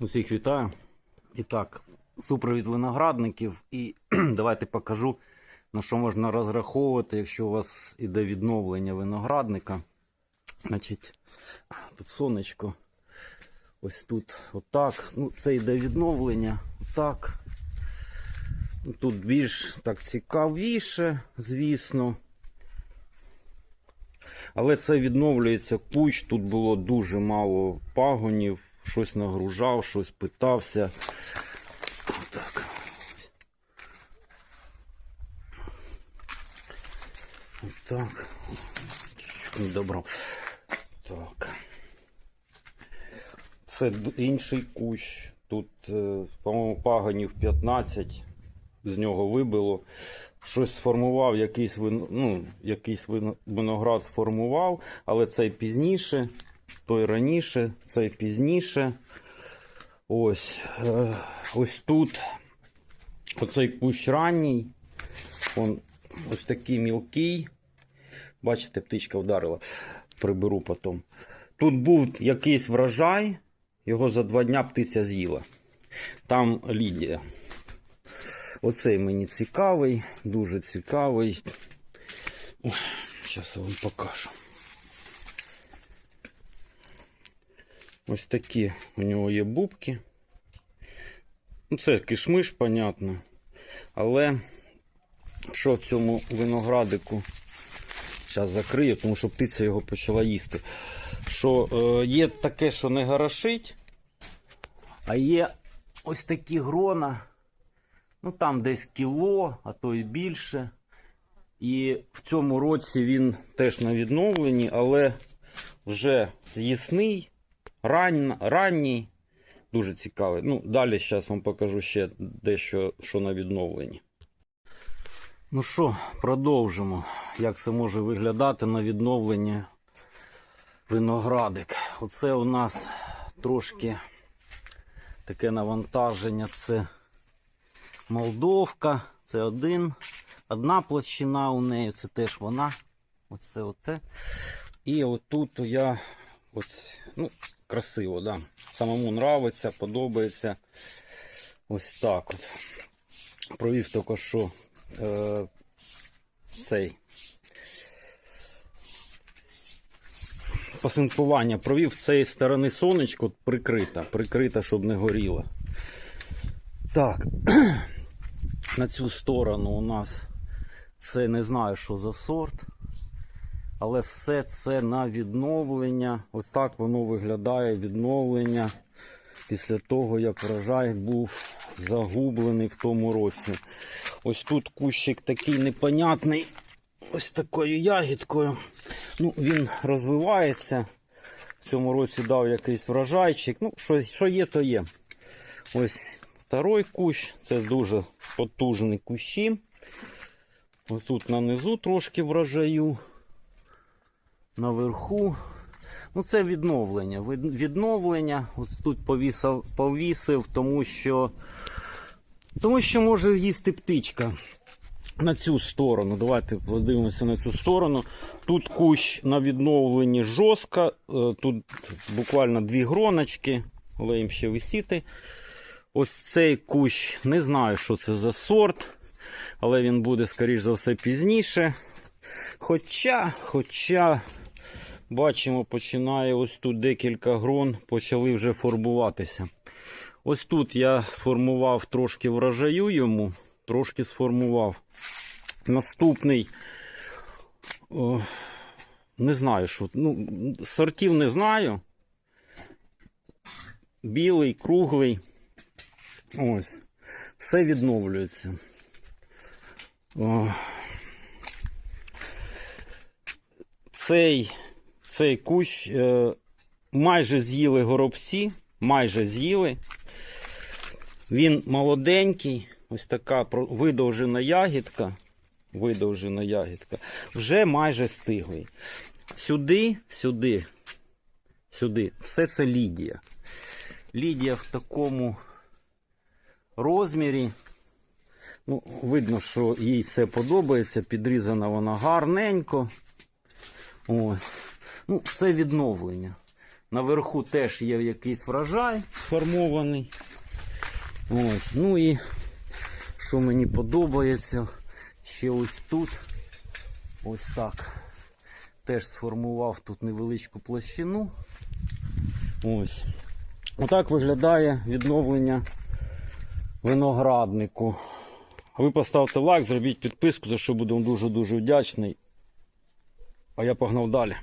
Усіх вітаю. І так, супровід виноградників. І давайте покажу, на що можна розраховувати, якщо у вас іде відновлення виноградника. Значить, тут сонечко. Ось тут отак. Ну, це йде відновлення. Отак. Ну, Тут більш так цікавіше, звісно. Але це відновлюється кущ. Тут було дуже мало пагонів, щось нагружав, щось питався. Так. Так. Чуть Не добрав. Так. Це інший кущ. Тут, е, по-моєму, пагонів 15 з нього вибило. Щось сформував, якийсь, вин... ну, якийсь вин- виноград сформував, але цей пізніше, той раніше, цей пізніше. Ось, е, ось тут оцей кущ ранній. Он ось такий мілкий. Бачите, птичка вдарила. Приберу потім. Тут був якийсь врожай, його за два дня птиця з'їла. Там Лідія. Оцей мені цікавий, дуже цікавий. Зараз я вам покажу. Ось такі у нього є бубки. Ну, це кишмиш, понятно. Але що в цьому виноградику? Зараз закрию, тому що птиця його почала їсти. Що е, є таке, що не горошить, а є ось такі грона. Ну там десь кіло, а то і більше. І в цьому році він теж на відновленні, але вже з'їсний, ран, ранній. Дуже цікавий. Ну, далі зараз вам покажу ще дещо, що на відновленні. Ну що, продовжимо. Як це може виглядати на відновленні виноградик. Оце у нас трошки таке навантаження. Це Молдовка, це один, одна площина у неї, це теж вона. Оце, оце. І отут я от, ну, красиво, да. Самому нравиться, подобається. Ось так от. Провів тільки що е, цей посинкування провів з цієї сторони сонечко прикрита, прикрита, щоб не горіло. Так, на цю сторону у нас це не знаю, що за сорт. Але все це на відновлення. Ось так воно виглядає відновлення після того, як врожай був загублений в тому році. Ось тут кущик такий непонятний, ось такою ягідкою. Ну, Він розвивається. В цьому році дав якийсь врожайчик. Ну, що, що є, то є. Ось второй кущ. Це дуже потужні кущі. Ось тут на низу трошки врожаю. Наверху. Ну, це відновлення. Відновлення. Ось тут повісив, повісив, тому що, тому що може їсти птичка. На цю сторону. Давайте подивимося на цю сторону. Тут кущ на відновленні жорстко. Е, Тут буквально дві гроночки, але їм ще висіти. Ось цей кущ, не знаю, що це за сорт, але він буде, скоріш за все, пізніше. Хоча, хоча, бачимо, починає ось тут декілька грон почали вже формуватися. Ось тут я сформував трошки врожаю йому, трошки сформував. Наступний, о, не знаю, що. Ну, сортів не знаю. Білий, круглий. Ось. Все відновлюється. О. Цей, цей кущ е, майже з'їли горобці, майже з'їли. Він молоденький, ось така видовжена ягідка. Видовжена ягідка. Вже майже стиглий. Сюди, сюди, сюди. Все це Лідія. Лідія в такому розмірі. Ну, видно, що їй це подобається. Підрізана вона гарненько. Ось. Ну, це відновлення. Наверху теж є якийсь врожай сформований. Ось. Ну і що мені подобається, ще ось тут. Ось так. Теж сформував тут невеличку площину. Ось. Отак виглядає відновлення винограднику. Ви поставте лайк, зробіть підписку, за що буду дуже-дуже вдячний. А я погнав далі.